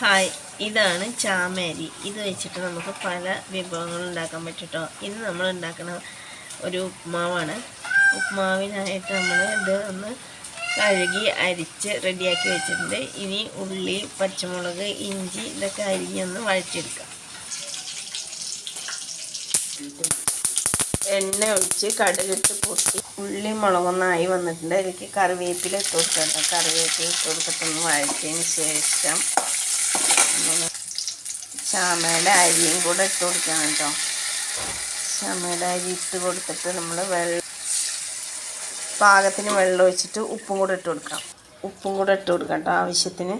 Hi ഇതാണ് ചാമേരി. ഇത് വെച്ചിട്ട് നമുക്ക് പല വിഭവങ്ങൾ ഉണ്ടാക്കാൻ പറ്റും കേട്ടോ ഇന്ന് നമ്മൾ ഉണ്ടാക്കുന്ന ഒരു ഉപ്മാവാണ്. ഉപ്മാവിനായിട്ട് നമ്മൾ ഇത് ഒന്ന് കഴുകി അരിച്ച് റെഡിയാക്കി വെച്ചിട്ടുണ്ട്. ഇനി ഉള്ളി പച്ചമുളക് ഇഞ്ചി ഇതൊക്കെ അരിഞ്ഞ് ഒന്ന് വഴറ്റിയെടുക്കാം. എണ്ണ ഒഴിച്ച് കടുകിട്ട് പൊട്ടി ഉള്ളി മുളകൊന്നായി വന്നിട്ടുണ്ട്. അതിലേക്ക് കറിവേപ്പില ഇട്ട് കൊടുക്കാം കറിവേപ്പില ഇട്ട് കൊടുത്തിട്ടൊന്ന് വഴറ്റിയതിന് ശേഷം ചാമയുടെ അരിയും കൂടെ ഇട്ട് കൊടുക്കണം കേട്ടോ. ചാമയുടെ അരി ഇട്ട് കൊടുത്തിട്ട് നമ്മൾ വെള്ളം പാകത്തിന് വെള്ളം ഒഴിച്ചിട്ട് ഉപ്പും കൂടെ ഇട്ട് കൊടുക്കാം ഉപ്പും കൂടെ ഇട്ട് കൊടുക്കാം കേട്ടോ ആവശ്യത്തിന്.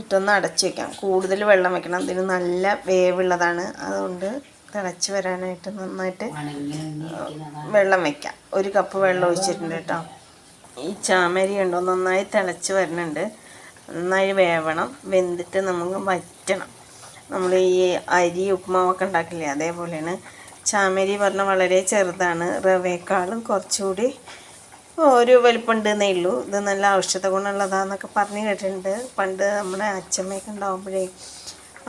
ഇട്ടൊന്ന് അടച്ച് വെക്കാം കൂടുതൽ വെള്ളം വെക്കണം. ഇതിന് നല്ല വേവുള്ളതാണ്. അതുകൊണ്ട് തിളച്ച് വരാനായിട്ട് നന്നായിട്ട് വെള്ളം വെക്കാം. ഒരു കപ്പ് വെള്ളം ഒഴിച്ചിട്ടുണ്ട് കേട്ടോ. ഈ ചാമരി ഉണ്ടോ നന്നായി തിളച്ച് വരുന്നുണ്ട്. നന്നായി വേവണം വെന്തിട്ട് നമുക്ക് വറ്റണം. നമ്മൾ ഈ അരി ഉപ്മാവൊക്കെ ഉണ്ടാക്കില്ലേ അതേപോലെയാണ്. ചാമരി പറഞ്ഞാൽ വളരെ ചെറുതാണ്. റവയേക്കാളും കുറച്ചുകൂടി ഒരു വലിപ്പമുണ്ടെന്നേ ഉള്ളൂ. ഇത് നല്ല ഔഷധ ഗുണമുള്ളതാന്നൊക്കെ പറഞ്ഞ് കേട്ടിട്ടുണ്ട്. പണ്ട് നമ്മുടെ അച്ഛമ്മയൊക്കെ ഉണ്ടാകുമ്പോഴേ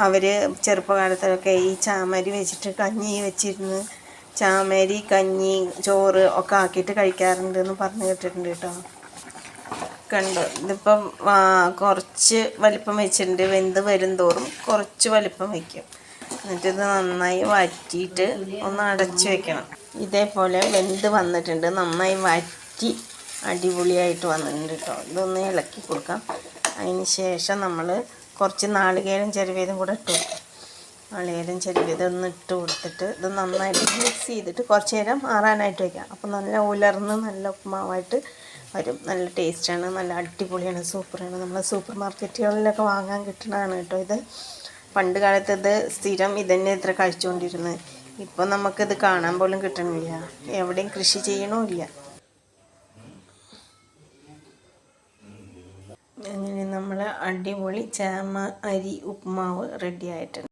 അവർ ചെറുപ്പകാലത്തൊക്കെ ഈ ചാമരി വെച്ചിട്ട് കഞ്ഞി വെച്ചിരുന്ന് ചാമരി കഞ്ഞി ചോറ് ഒക്കെ ആക്കിയിട്ട് കഴിക്കാറുണ്ട് എന്ന് പറഞ്ഞ് കേട്ടിട്ടുണ്ട് കേട്ടോ. കണ്ടു. ഇതിപ്പം കുറച്ച് വലിപ്പം വെച്ചിട്ടുണ്ട്. വെന്ത് വരും തോറും കുറച്ച് വലിപ്പം വയ്ക്കും എന്നിട്ട് ഇത് നന്നായി വറ്റിയിട്ട് ഒന്ന് അടച്ച് വെക്കണം. ഇതേപോലെ വെന്ത് വന്നിട്ടുണ്ട്. നന്നായി വറ്റി അടിപൊളിയായിട്ട് വന്നിട്ടുണ്ട് കേട്ടോ. ഇതൊന്ന് ഇളക്കി കൊടുക്കാം. അതിന് ശേഷം നമ്മൾ കുറച്ച് നാളികേരം ചെരുവേതും കൂടെ ഇട്ട് കൊടുക്കും. നാളികേരം ചെരുവേതും ഒന്ന് ഇട്ട് കൊടുത്തിട്ട് ഇത് നന്നായിട്ട് മിക്സ് ചെയ്തിട്ട് കുറച്ച് നേരം ആറാനായിട്ട് വയ്ക്കാം അപ്പോൾ നല്ല ഉലർന്ന് നല്ല ഉപ്പുമാവായിട്ട് വരും. നല്ല ടേസ്റ്റാണ് നല്ല അടിപൊളിയാണ് സൂപ്പറാണ്. നമ്മൾ സൂപ്പർ മാർക്കറ്റുകളിലൊക്കെ വാങ്ങാൻ കിട്ടുന്നതാണ് കേട്ടോ ഇത്. പണ്ട് കാലത്ത് ഇത് സ്ഥിരം ഇതന്നെ ഇത്ര കഴിച്ചുകൊണ്ടിരുന്നത് ഇപ്പം നമുക്കിത് കാണാൻ പോലും കിട്ടണില്ല. എവിടെയും കൃഷി ചെയ്യണമില്ല അങ്ങനെ നമ്മൾ അടിപൊളി ചേമ അരി ഉപ്മാവ് റെഡി ആയിട്ടുണ്ട്.